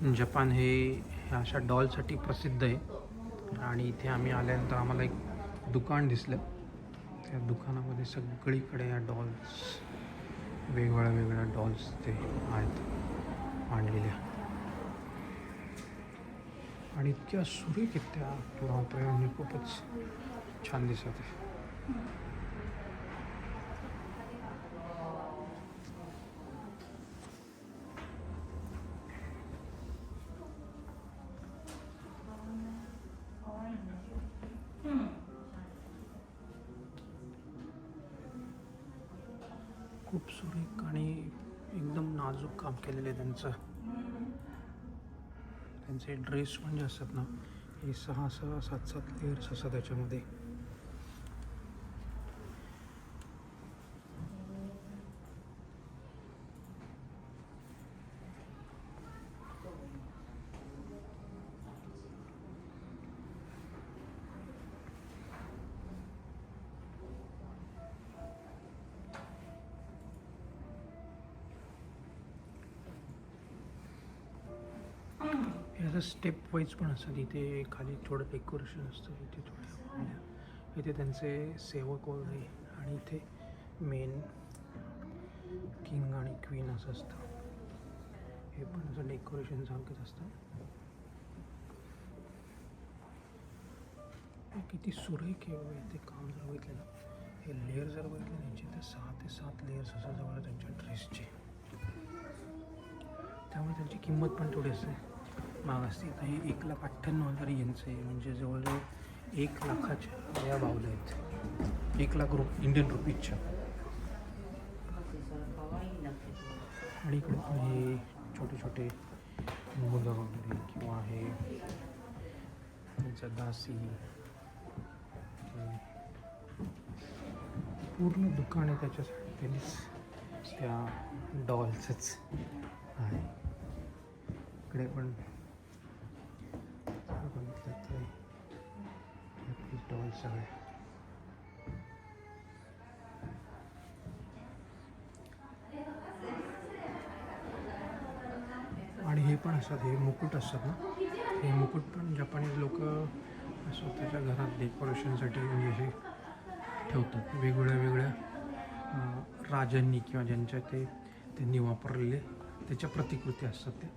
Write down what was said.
Japan हे ह्या अशा डॉलसाठी प्रसिद्ध आहे. आणि इथे आम्ही आल्यानंतर आम्हाला एक दुकान दिसलं. त्या दुकानामध्ये सगळीकडे या डॉल्स वेगवेगळ्या वेगळ्या डॉल्स ते आहेत मांडलेल्या आणि इतक्या सुरेख आहेत त्या. बापरे म्हणजे खूपच छान दिसत आहे. खूप सुरेख आणि एकदम नाजूक काम केलेलं आहे त्यांचं. त्यांचे ड्रेस पण जे असतात ना हे सहा सहा सात सात लेअर्स असतात त्याच्यामध्ये. असं स्टेप वाईज पण असतात. इथे खाली थोडं डेकोरेशन असतं इथे थोडं इथे त्यांचे सेवक वगैरे आणि इथे मेन किंग आणि क्वीन असं असतं. हे पण असं डेकोरेशन सारखंच असतं. किती सुरेख आहे बाबा इथे काम जर बघितलं ना हे लेअर जर बघितले त्यांचे तर सहा ते सात लेअर्स असं जवळ त्यांच्या ड्रेसचे त्यामुळे त्यांची किंमत पण थोडी असते. महाग असते आता हे एक लाख अठ्ठ्याण्णव हजार यांचं आहे. म्हणजे जवळजवळ एक लाखाच्या या भावल्या आहेत. एक लाख रुप इंडियन रुपीजच्या आणि इकडे हे छोटे छोटे मुलं वगैरे किंवा हे त्यांचं दासी पूर्ण दुकान आहे त्याच्यासाठी त्यांनीच त्या डॉल्सच आहे. इकडे पण डॉल सगळे आणि हे पण असतात हे मुकुट असतात ना? हे मुकुट पण जपानीज लोक स्वतःच्या घरात डेकोरेशनसाठी म्हणजे हे ठेवतात. वेगवेगळ्या वेगळ्या राजांनी किंवा ज्यांच्या ते त्यांनी वापरलेले त्याच्या प्रतिकृती असतात ते.